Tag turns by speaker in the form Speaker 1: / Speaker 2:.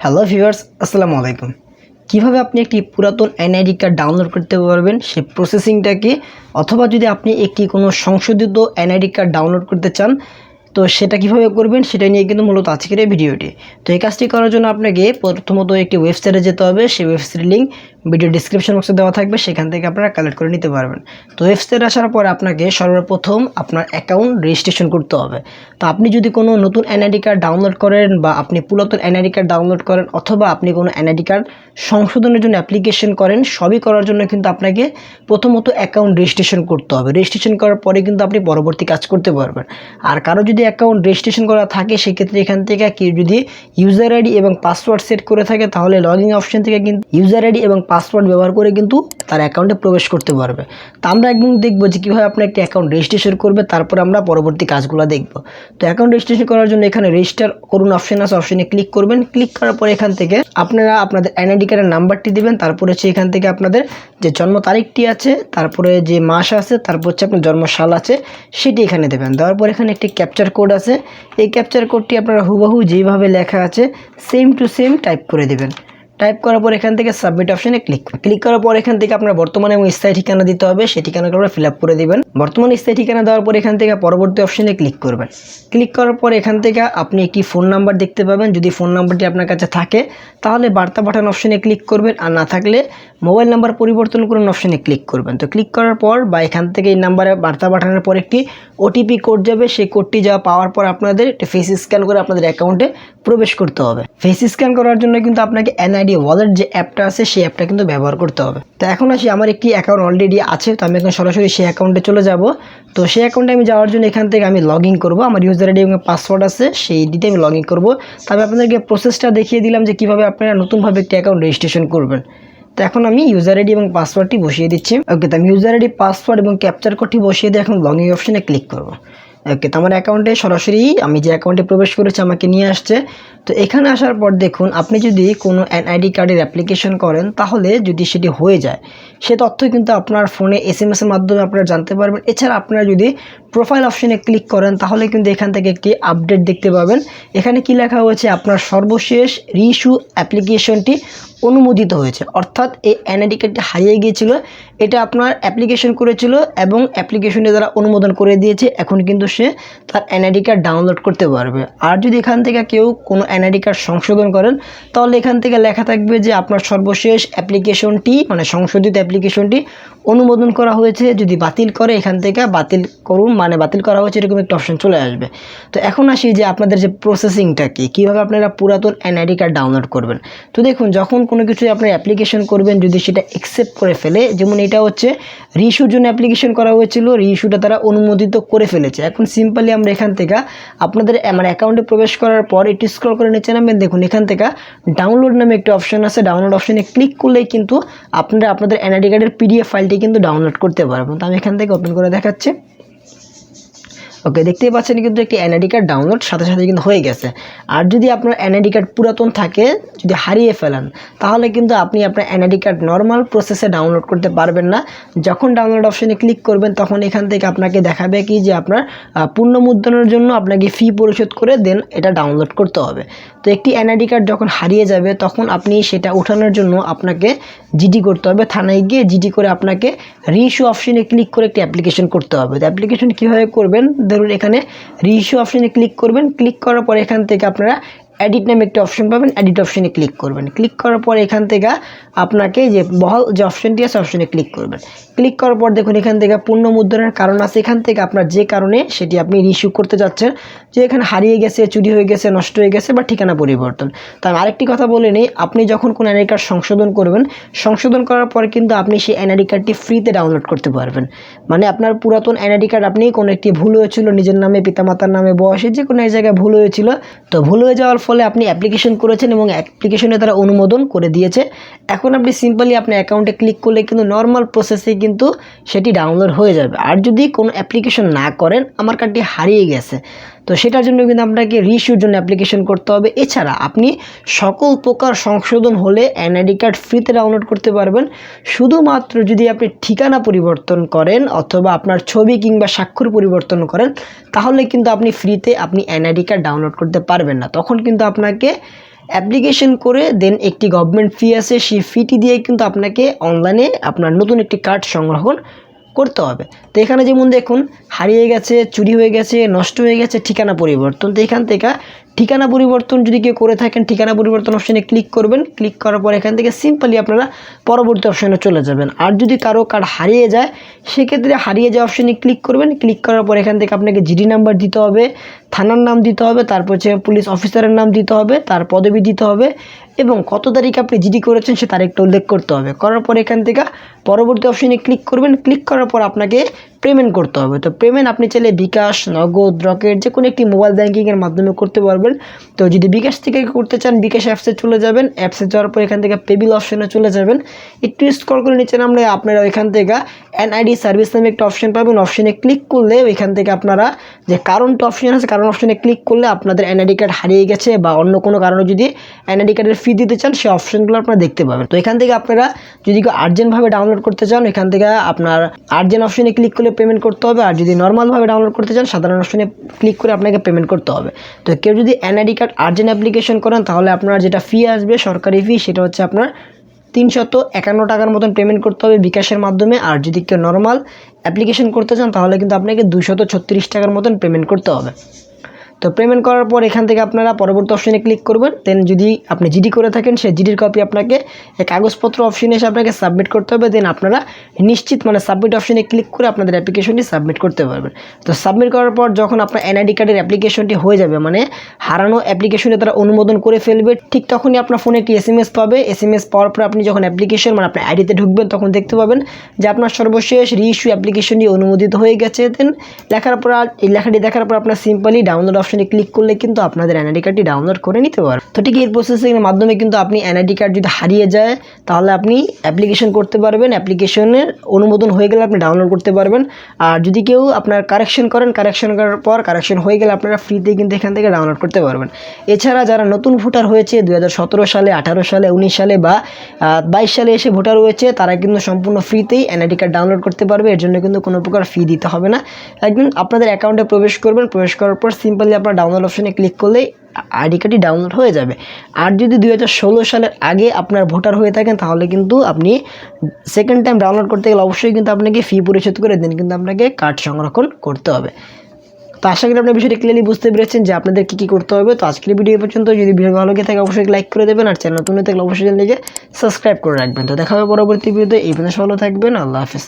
Speaker 1: Hello viewers আসসালামু আলাইকুম। কীভাবে আপনি একটি পুরাতন এনআইডি কার্ড ডাউনলোড করতে পারবেন সেই প্রসেসিংটাকে অথবা যদি আপনি একটি কোনো সংশোধিত এনআইডি কার্ড ডাউনলোড করতে চান তো সেটা কীভাবে করবেন সেটা নিয়ে কিন্তু মূলত আজকের এই ভিডিওটি। তো এই কাজটি করার জন্য আপনাকে প্রথমত একটি ওয়েবসাইটে যেতে হবে, সেই ওয়েবসাইটের লিঙ্ক ভিডিও ডিসক্রিপশন বক্সে দেওয়া থাকবে, সেখান থেকে আপনারা কালেক্ট করে নিতে পারবেন। তো ওয়েবসাইটে আসার পর আপনাকে সর্বপ্রথম আপনার অ্যাকাউন্ট রেজিস্ট্রেশন করতে হবে। তো আপনি যদি কোনো নতুন এনআইডি কার্ড ডাউনলোড করেন বা আপনি পুরাতন এনআইডি কার্ড ডাউনলোড করেন অথবা আপনি কোনো এনআইডি কার্ড সংশোধনের জন্য অ্যাপ্লিকেশন করেন, সবই করার জন্য কিন্তু আপনাকে প্রথমত অ্যাকাউন্ট রেজিস্ট্রেশন করতে হবে। রেজিস্ট্রেশন করার পরে কিন্তু আপনি পরবর্তী কাজ করতে পারবেন। আর কারও যদি অ্যাকাউন্ট রেজিস্ট্রেশন করা থাকে, সেক্ষেত্রে এখান থেকে কেউ যদি ইউজার আইডি এবং পাসওয়ার্ড সেট করে থাকে, তাহলে লগ ইন অপশন থেকে কিন্তু ইউজার আইডি এবং পাসওয়ার্ড ব্যবহার করে কিন্তু তার অ্যাকাউন্টে প্রবেশ করতে পারবে। তো আমরা একদম দেখব যে কীভাবে আপনার একটি অ্যাকাউন্ট রেজিস্ট্রেশন করবে, তারপর আমরা পরবর্তী কাজগুলো দেখব। তো অ্যাকাউন্ট রেজিস্ট্রেশন করার জন্য এখানে রেজিস্টার করুন অপশন আছে অপশনে ক্লিক করবেন। ক্লিক করার পর এখান থেকে আপনারা আপনাদের এনআইডি কার্ডের নাম্বারটি দিবেন, তারপরে হচ্ছে এখান থেকে আপনাদের যে জন্ম তারিখটি আছে, তারপরে যে মাস আছে, তারপর হচ্ছে আপনার জন্ম সাল আছে, সেটি এখানে দেবেন। দেওয়ার পর এখানে একটি ক্যাপচার কোড আছে। এই ক্যাপচার কোডটি আপনারা হুবহু যেভাবে লেখা আছে সেম টু সেম টাইপ করে দেবেন। টাইপ করার পর এখান থেকে সাবমিট অপশনে ক্লিক ক্লিক করার পর এখান থেকে আপনার বর্তমানে এবং স্থায়ী ঠিকানা দিতে হবে, সেই ঠিকানাগুলো আপনারা ফিল করে দেবেন। বর্তমানে স্থায়ী ঠিকানা দেওয়ার পর এখান থেকে পরবর্তী অপশনে ক্লিক করবেন। ক্লিক করার পর এখান থেকে আপনি একটি ফোন নাম্বার দেখতে পাবেন। যদি ফোন নাম্বারটি আপনার কাছে থাকে, তাহলে বার্তা পাঠান অপশনে ক্লিক করবেন। আর না থাকলে মোবাইল নাম্বার পরিবর্তন করুন অপশনে ক্লিক করবেন। তো ক্লিক করার পর বা এখান থেকে এই নাম্বারে বার্তা পাঠানোর পর একটি ওটিপি কোড যাবে। সেই কোডটি যাওয়া পাওয়ার পর আপনাদের ফেস স্ক্যান করে আপনাদের অ্যাকাউন্টে প্রবেশ করতে হবে। ফেস স্ক্যান করার জন্য কিন্তু আপনাকে এনআইডি ওয়ালেট যে অ্যাপটা আছে, সেই অ্যাপটা কিন্তু ব্যবহার করতে হবে। তো এখন আসি, আমার একটি অ্যাকাউন্ট অলরেডি আছে, তো আমি এখন সরাসরি সেই অ্যাকাউন্টে চলে যাব। তো সেই অ্যাকাউন্টে আমি যাওয়ার জন্য এখান থেকে আমি লগ ইন করব। আমার ইউজার আইডি এবং পাসওয়ার্ড আছে, সেই দিতে আমি লগ ইন করব। তবে আপনাদেরকে প্রসেসটা দেখিয়ে দিলাম যে কীভাবে আপনারা নতুনভাবে একটি অ্যাকাউন্ট রেজিস্ট্রেশন করবেন। তো এখন আমি ইউজার আইডি এবং পাসওয়ার্ডটি বসিয়ে দিচ্ছি। ওকে তো আমি ইউজার আইডি পাসওয়ার্ড এবং ক্যাপচার কোডটি বসিয়ে দিয়ে এখন লগ ইন অপশনে ক্লিক করব। ওকে তো আমার অ্যাকাউন্টে সরাসরি আমি যে অ্যাকাউন্টে প্রবেশ করেছি, আমাকে নিয়ে আসছে। তো এখানে আসার পর দেখুন, আপনি যদি কোনো এনআইডি কার্ডের অ্যাপ্লিকেশন করেন, তাহলে যদি সেটি হয়ে যায়, সে তথ্য কিন্তু আপনার ফোনে এস এম এসের মাধ্যমে আপনারা জানতে পারবেন। এছাড়া আপনারা যদি প্রোফাইল অপশনে ক্লিক করেন, তাহলে কিন্তু এখান থেকে একটি আপডেট দেখতে পাবেন। এখানে কি লেখা হয়েছে? আপনার সর্বশেষ রিইস্যু অ্যাপ্লিকেশনটি অনুমোদিত হয়েছে। অর্থাৎ এই এনআইডি কার্ডটি হারিয়ে গিয়েছিল, এটা আপনার অ্যাপ্লিকেশন করেছিল এবং অ্যাপ্লিকেশনে তারা অনুমোদন করে দিয়েছে, এখন কিন্তু সে তার এনআইডি কার্ড ডাউনলোড করতে পারবে। আর যদি এখান থেকে কেউ কোনো এনআইডি কার্ড সংশোধন করেন, তাহলে এখান থেকে লেখা থাকবে যে আপনার সর্বশেষ অ্যাপ্লিকেশনটি মানে সংশোধিত অ্যাপ্লিকেশনটি অনুমোদন করা হয়েছে। যদি বাতিল করে, এখান থেকে বাতিল করুন মানে বাতিল করা হয়েছে, এরকম একটা অপশন চলে আসবে। তো এখন আসি যে আপনাদের যে প্রসেসিংটা কী? কীভাবে আপনারা পুরাতন এনআইডি কার্ড ডাউনলোড করবেন? তো দেখুন, যখন কোনো কিছু আপনি অ্যাপ্লিকেশন করবেন, যদি সেটা অ্যাকসেপ্ট করে ফেলে, যেমন এটা হচ্ছে রিইস্যুর জন্য অ্যাপ্লিকেশন করা হয়েছিল রিইস্যুটা তারা অনুমোদিত করে ফেলেছে। এখন সিম্পলি আমরা এখান থেকে আপনাদের আমার অ্যাকাউন্টে প্রবেশ করার পর এটি স্ক্রল করে নিচে নামবেন দেখুন, এখান থেকে ডাউনলোড নামে একটি অপশন আছে। ডাউনলোড অপশনে ক্লিক করলেই কিন্তু আপনারা আপনাদের এনআইডি কার্ডের পিডিএফ ফাইলটি কিন্তু ডাউনলোড করতে পারবেন। তো আমি এখান থেকে ওপেন করে দেখাচ্ছি। ওকে দেখতেই পাচ্ছেন কিন্তু একটি এনআইডি কার্ড ডাউনলোড সাথে সাথে কিন্তু হয়ে গেছে। আর যদি আপনার এনআইডি কার্ড পুরাতন থাকে, যদি হারিয়ে ফেলেন, তাহলে কিন্তু আপনি আপনার এনআইডি কার্ড নর্মাল প্রসেসে ডাউনলোড করতে পারবেন না। যখন ডাউনলোড অপশনে ক্লিক করবেন, তখন এখান থেকে আপনাকে দেখাবে কি যে আপনার পুনঃমুদ্রণের জন্য আপনাকে ফি পরিশোধ করে দেন, এটা ডাউনলোড করতে হবে। তো একটি এনআইডি কার্ড যখন হারিয়ে যাবে, তখন আপনি সেটা ওঠানোর জন্য আপনাকে জিডি করতে হবে। থানায় গিয়ে জিডি করে আপনাকে রিইস্যু অপশনে ক্লিক করে একটি অ্যাপ্লিকেশন করতে হবে। তো অ্যাপ্লিকেশন কীভাবে করবেন? ধরুন এখানে রিইস্যু অপশনে ক্লিক করবেন। ক্লিক করার পর এখান থেকে আপনারা এডিট নামে একটি অপশন পাবেন এডিট অপশনে ক্লিক করবেন। ক্লিক করার পর এখান থেকে আপনাকে যে বহল যে অপশনটি আছে অপশনে ক্লিক করবেন। ক্লিক করার পর দেখুন এখান থেকে পূর্ণ মুদ্রণের কারণ আছে। এখান থেকে আপনার যে কারণে সেটি আপনি রিইস্যু করতে যাচ্ছেন, যে এখানে হারিয়ে গেছে, চুরি হয়ে গেছে, নষ্ট হয়ে গেছে বা ঠিকানা পরিবর্তন। তো আমি আরেকটি কথা বলে নিই, আপনি যখন কোনো এনআইডি কার্ড সংশোধন করবেন, সংশোধন করার পর কিন্তু আপনি সেই এনআইডি কার্ডটি ফ্রিতে ডাউনলোড করতে পারবেন। মানে আপনার পুরাতন এনআইডি কার্ড আপনি কোনো একটি ভুল হয়েছিল, নিজের নামে, পিতামাতার নামে, বয়সে যে কোনো এক জায়গায় ভুল হয়েছিল, তো ভুল হয়ে যাওয়ার ফলে আপনি অ্যাপ্লিকেশন করেছেন এবং অ্যাপ্লিকেশনে তারা অনুমোদন করে দিয়েছে। এখন আপনি সিম্পলি আপনি অ্যাকাউন্টে ক্লিক করলে কিন্তু নর্মাল প্রসেসে কিন্তু সেটি ডাউনলোড হয়ে যাবে। আর যদি কোনো অ্যাপ্লিকেশন না করেন, আমার কার্ডটি হারিয়ে গেছে। তো সেটার জন্য কিন্তু আপনাকে রিইস্যুর জন্য অ্যাপ্লিকেশন করতে হবে। এছাড়া আপনি সকল প্রকার সংশোধন হলে এনআইডি কার্ড ফ্রিতে ডাউনলোড করতে পারবেন। শুধুমাত্র যদি আপনি ঠিকানা পরিবর্তন করেন অথবা আপনার ছবি কিংবা স্বাক্ষর পরিবর্তন করেন, তাহলে কিন্তু আপনি ফ্রিতে আপনি এনআইডি কার্ড ডাউনলোড করতে পারবেন না। তখন কিন্তু আপনাকে অ্যাপ্লিকেশন করে দেন একটি গভর্নমেন্ট ফি আছে। সেই ফিটি দিয়ে কিন্তু আপনাকে অনলাইনে আপনার নতুন একটি কার্ড সংগ্রহণ করতে হবে। তো এখানে যেমন দেখুন, হারিয়ে গেছে, চুরি হয়ে গেছে, নষ্ট হয়ে গেছে, ঠিকানা পরিবর্তন। তো এখান থেকে ঠিকানা পরিবর্তন যদি কেউ করে থাকেন, ঠিকানা পরিবর্তন অপশানে ক্লিক করবেন। ক্লিক করার পর এখান থেকে সিম্পলি আপনারা পরবর্তী অপশানে চলে যাবেন। আর যদি কারও কার্ড হারিয়ে যায়, সেক্ষেত্রে হারিয়ে যাওয়া অপশানে ক্লিক করবেন। ক্লিক করার পর এখান থেকে আপনাকে জিডি নাম্বার দিতে হবে, থানার নাম দিতে হবে, তারপর হচ্ছে পুলিশ অফিসারের নাম দিতে হবে, তার পদবি দিতে হবে। এবং কত তারিখ আপনি জিডি করেছেন সে তারিখটা উল্লেখ করতে হবে। করার পর এখান থেকে পরবর্তী অপশানে ক্লিক করবেন। ক্লিক করার পর আপনাকে পেমেন্ট করতে হবে। তো পেমেন্ট আপনি চাইলে বিকাশ, নগদ, রকেট যে কোনো একটি মোবাইল ব্যাঙ্কিংয়ের মাধ্যমে করতে পারবেন। তো যদি বিকাশ থেকে করতে চান, বিকাশ অ্যাপসে চলে যাবেন। অ্যাপসে যাওয়ার পর এখান থেকে পেবিল অপশনে চলে যাবেন। একটু স্ক্রল করে নিচে নামলে আপনারা ওইখান থেকে এনআইডি সার্ভিস নামে একটা অপশন পাবেন। অপশনে ক্লিক করলে ওইখান থেকে আপনারা যে কারণটা অপশন আছে কারণ অপশনে ক্লিক করলে আপনাদের এনআইডি কার্ড হারিয়ে গেছে বা অন্য কোনো কারণে যদি এনআইডি কার্ডের ফি দিতে চান সেই অপশনগুলো আপনারা দেখতে পাবেন। তো এখান থেকে আপনারা যদি কেউ আর্জেন্টভাবে ডাউনলোড করতে চান, এখান থেকে আপনার আর্জেন্ট অপশনে ক্লিক করে পেমেন্ট করতে হবে, আর যদি নর্মালভাবে ডাউনলোড করতে চান, সাধারণ অপশনে ক্লিক করে আপনাকে পেমেন্ট করতে হবে। তো কেউ যদি এনআইডি কার্ড আর্জেন্ট অ্যাপ্লিকেশন করেন, তাহলে আপনার যেটা ফি আসবে, সরকারি ফি সেটা হচ্ছে আপনার তিনশত একান্ন টাকার মতন পেমেন্ট করতে হবে বিকাশের মাধ্যমে, আর যদি কেউ নর্মাল অ্যাপ্লিকেশন করতে চান, তাহলে কিন্তু আপনাকে দুশত ছত্রিশ টাকার মতন পেমেন্ট করতে হবে। তো পেমেন্ট করার পর এখান থেকে আপনারা পরবর্তী অপশনে ক্লিক করবেন। দেন যদি আপনি জিডি করে থাকেন, সেই জিডির কপি আপনাকে কাগজপত্র অপশনে এসে আপনাকে সাবমিট করতে হবে। দেন আপনারা নিশ্চিত মানে সাবমিট অপশনে ক্লিক করে আপনাদের অ্যাপ্লিকেশনটি সাবমিট করতে পারবেন। তো সাবমিট করার পর যখন আপনার এনআইডি কার্ডের অ্যাপ্লিকেশনটি হয়ে যাবে মানে হারানো অ্যাপ্লিকেশনে তারা অনুমোদন করে ফেলবে, ঠিক তখনই আপনার ফোনে একটি এস এম এস পাবে। এস এম এস পাওয়ার পর আপনি যখন অ্যাপ্লিকেশন মানে আপনার আইডিতে ঢুকবেন, তখন দেখতে পাবেন যে আপনার সর্বশেষ রিইস্যু অ্যাপ্লিকেশনটি অনুমোদিত হয়ে গেছে। দেন লেখার পর এই লেখাটি দেখার পর আপনার সিম্পলি ডাউনলোড অপশনে ক্লিক করলে কিন্তু আপনাদের এনআইডি কার্ডটি ডাউনলোড করে নিতে পারবেন। তো ঠিক এই প্রসেসিংয়ের মাধ্যমে কিন্তু আপনি এনআইডি কার্ড যদি হারিয়ে যায়, তাহলে আপনি অ্যাপ্লিকেশন করতে পারবেন। অ্যাপ্লিকেশনের অনুমোদন হয়ে গেলে আপনি ডাউনলোড করতে পারবেন। আর যদি কেউ আপনার কারেকশন করেন কারেকশন করার পর কারেকশন হয়ে গেলে আপনারা ফ্রিতে কিন্তু এখান থেকে ডাউনলোড করতে পারবেন। এছাড়া যারা নতুন ভোটার হয়েছে দু হাজার সতেরো সালে, আঠারো সালে, উনিশ সালে বা বাইশ সালে এসে ভোটার হয়েছে, তারা কিন্তু সম্পূর্ণ ফ্রিতেই এনআইডি কার্ড ডাউনলোড করতে পারবে। এর জন্য কিন্তু কোনো প্রকার ফি দিতে হবে না। একদিন আপনাদের অ্যাকাউন্টে প্রবেশ করবেন। প্রবেশ করার পর সিম্পলি আপনার ডাউনলোড অপশনে ক্লিক করলেই আইডি কার্ডটি ডাউনলোড হয়ে যাবে। আর যদি দু হাজার ষোলো সালের আগে আপনার ভোটার হয়ে থাকেন, তাহলে কিন্তু আপনি সেকেন্ড টাইম ডাউনলোড করতে গেলে অবশ্যই কিন্তু আপনাকে ফি পরিশোধ করে দেন, কিন্তু আপনাকে কার্ড সংরক্ষণ করতে হবে। তো আশা করি আপনার বিষয়টি ক্লিয়ারলি বুঝতে পেরেছেন যে আপনাদের কী কী করতে হবে। তো আজকের ভিডিও পর্যন্ত, যদি ভিডিও ভালো লাগে থাকে, অবশ্যই লাইক করে দেবেন, আর চ্যানেল নতুন থাকলে অবশ্যই চ্যানেলটিকে সাবস্ক্রাইব করে রাখবেন। তো দেখা হবে পরবর্তী ভিডিওতে এই পর্যন্ত ভালো থাকবেন, আল্লাহ হাফেজ।